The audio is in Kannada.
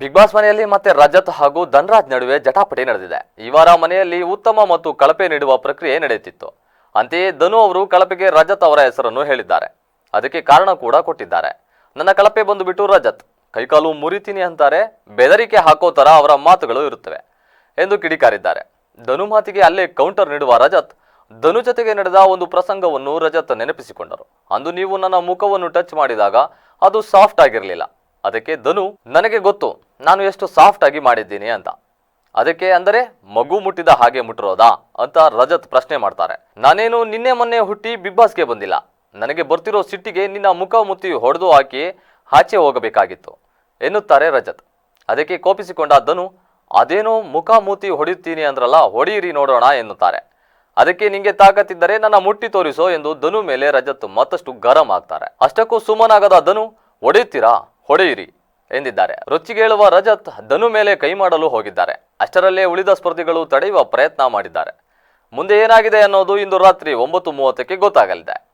ಬಿಗ್ ಬಾಸ್ ಮನೆಯಲ್ಲಿ ಮತ್ತೆ ರಜತ್ ಹಾಗೂ ಧನ್ರಾಜ್ ನಡುವೆ ಜಟಾಪಟಿ ನಡೆದಿದೆ. ಈ ವಾರ ಮನೆಯಲ್ಲಿ ಉತ್ತಮ ಮತ್ತು ಕಳಪೆ ನೀಡುವ ಪ್ರಕ್ರಿಯೆ ನಡೆಯುತ್ತಿತ್ತು. ಅಂತೆಯೇ ಧನು ಅವರು ಕಳಪೆಗೆ ರಜತ್ ಅವರ ಹೆಸರನ್ನು ಹೇಳಿದ್ದಾರೆ. ಅದಕ್ಕೆ ಕಾರಣ ಕೂಡ ಕೊಟ್ಟಿದ್ದಾರೆ. ನನ್ನ ಕಳಪೆ ಬಂದುಬಿಟ್ಟು ರಜತ್. ಕೈಕಾಲು ಮುರಿತೀನಿ ಅಂತಾರೆ, ಬೆದರಿಕೆ ಹಾಕೋ ತರ ಅವರ ಮಾತುಗಳು ಇರುತ್ತವೆ ಎಂದು ಕಿಡಿಕಾರಿದ್ದಾರೆ. ಧನು ಮಾತಿಗೆ ಅಲ್ಲೇ ಕೌಂಟರ್ ನೀಡುವ ರಜತ್, ಧನು ಜೊತೆಗೆ ನಡೆದ ಒಂದು ಪ್ರಸಂಗವನ್ನು ರಜತ್ ನೆನಪಿಸಿಕೊಂಡರು. ಅಂದು ನೀವು ನನ್ನ ಮುಖವನ್ನು ಟಚ್ ಮಾಡಿದಾಗ ಅದು ಸಾಫ್ಟ್ ಆಗಿರಲಿಲ್ಲ. ಅದಕ್ಕೆ ಧನು, ನನಗೆ ಗೊತ್ತು, ನಾನು ಎಷ್ಟು ಸಾಫ್ಟ್ ಆಗಿ ಮಾಡಿದ್ದೀನಿ ಅಂತ. ಅದಕ್ಕೆ ಅಂದರೆ, ಮಗು ಮುಟ್ಟಿದ ಹಾಗೆ ಮುಟ್ಟಿರೋದಾ ಅಂತ ರಜತ್ ಪ್ರಶ್ನೆ ಮಾಡ್ತಾರೆ. ನಾನೇನು ನಿನ್ನೆ ಮೊನ್ನೆ ಹುಟ್ಟಿ ಬಿಗ್ ಬಾಸ್ಗೆ ಬಂದಿಲ್ಲ. ನನಗೆ ಬರ್ತಿರೋ ಸಿಟ್ಟಿಗೆ ನಿನ್ನ ಮುಖ ಮುತ್ತಿ ಹೊಡೆದು ಹಾಕಿ ಆಚೆ ಹೋಗಬೇಕಾಗಿತ್ತು, ಎನ್ನುತ್ತಾರೆ ರಜತ್. ಅದಕ್ಕೆ ಕೋಪಿಸಿಕೊಂಡ ಧನು, ಅದೇನೋ ಮುಖ ಮೂತಿ ಹೊಡೆಯುತ್ತೀನಿ ಅಂದ್ರಲ್ಲ, ಹೊಡೆಯಿರಿ ನೋಡೋಣ ಎನ್ನುತ್ತಾರೆ. ಅದಕ್ಕೆ ನಿಂಗೆ ತಾಕತ್ತಿದ್ದರೆ ನನ್ನ ಮುಟ್ಟಿ ತೋರಿಸೋ ಎಂದು ಧನು ಮೇಲೆ ರಜತ್ ಮತ್ತಷ್ಟು ಗರಂ ಆಗ್ತಾರೆ. ಅಷ್ಟಕ್ಕೂ ಸುಮ್ಮನಾಗದ ಧನು, ಹೊಡೆಯುತ್ತೀರಾ? ಹೊಡೆಯಿರಿ ಎಂದಿದ್ದಾರೆ. ರೊಚ್ಚಿಗೇಳುವ ರಜತ್ ಧನು ಮೇಲೆ ಕೈ ಮಾಡಲು ಹೋಗಿದ್ದಾರೆ. ಅಷ್ಟರಲ್ಲೇ ಉಳಿದ ಸ್ಪರ್ಧಿಗಳು ತಡೆಯುವ ಪ್ರಯತ್ನ ಮಾಡಿದ್ದಾರೆ. ಮುಂದೆ ಏನಾಗಿದೆ ಅನ್ನೋದು ಇಂದು ರಾತ್ರಿ ಒಂಬತ್ತು ಮೂವತ್ತಕ್ಕೆ ಗೊತ್ತಾಗಲಿದೆ.